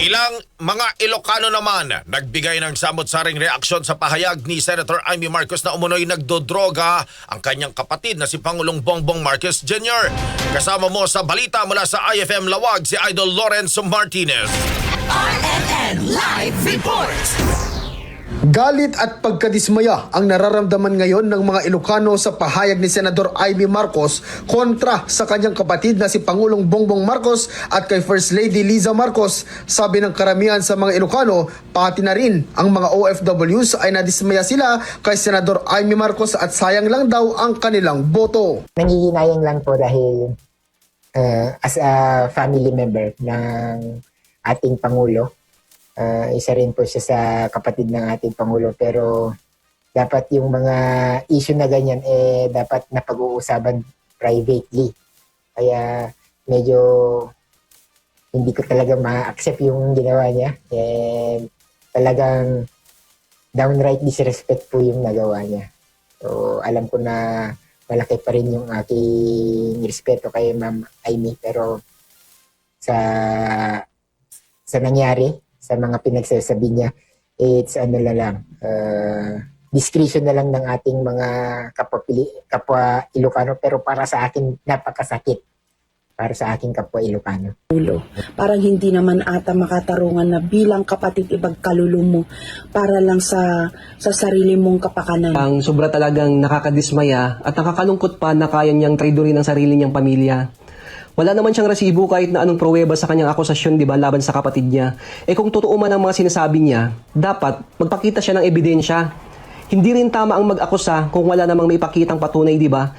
Ilang mga Ilocano naman nagbigay ng samot-saring reaksyon sa pahayag ni Senator Amy Marcos na umunoy nagdodroga ang kanyang kapatid na si Pangulong Bongbong Marcos Jr. Kasama mo sa balita mula sa IFM Lawag si Idol Lawrence Martinez. RNN Live Report. Galit at pagkadismaya ang nararamdaman ngayon ng mga Ilocano sa pahayag ni Senador Ivy Marcos kontra sa kanyang kapatid na si Pangulong Bongbong Marcos at kay First Lady Liza Marcos. Sabi ng karamihan sa mga Ilocano, pati na rin ang mga OFWs ay nadismaya sila kay Senador Ivy Marcos at sayang lang daw ang kanilang boto. nangihinayang lang po dahil uh, as a family member ng ating Pangulo, uh, isa rin po siya sa kapatid ng ating Pangulo pero dapat yung mga issue na ganyan eh dapat napag-uusapan privately. Kaya medyo hindi ko talaga ma-accept yung ginawa niya. And talagang downright disrespect po yung nagawa niya. So alam ko na malaki pa rin yung aking respeto kay Ma'am Amy pero sa sa nangyari sa mga pinagsasabi niya it's ano na lang uh, discretion na lang ng ating mga kapwa, kapwa Ilocano pero para sa akin napakasakit para sa aking kapwa Ilocano. ulo. Parang hindi naman ata makatarungan na bilang kapatid ibagkalulo mo para lang sa sa sarili mong kapakanan. Ang sobra talagang nakakadismaya at nakakalungkot pa na kaya niyang traidorin ang sarili niyang pamilya. Wala naman siyang resibo kahit na anong pruweba sa kanyang akusasyon, di ba, laban sa kapatid niya. Eh kung totoo man ang mga sinasabi niya, dapat magpakita siya ng ebidensya. Hindi rin tama ang mag-akusa kung wala namang may pakitang patunay, di ba?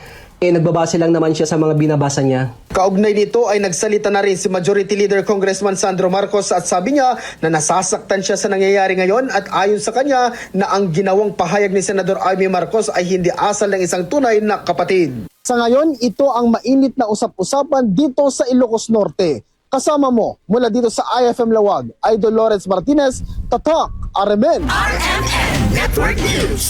Eh nagbabase lang naman siya sa mga binabasa niya. Kaugnay nito ay nagsalita na rin si Majority Leader Congressman Sandro Marcos at sabi niya na nasasaktan siya sa nangyayari ngayon at ayon sa kanya na ang ginawang pahayag ni Senador Amy Marcos ay hindi asal ng isang tunay na kapatid. Sa ngayon, ito ang mainit na usap-usapan dito sa Ilocos Norte. Kasama mo mula dito sa IFM Lawag, Idol Lawrence Martinez, Tatak, RMN. RNN Network News.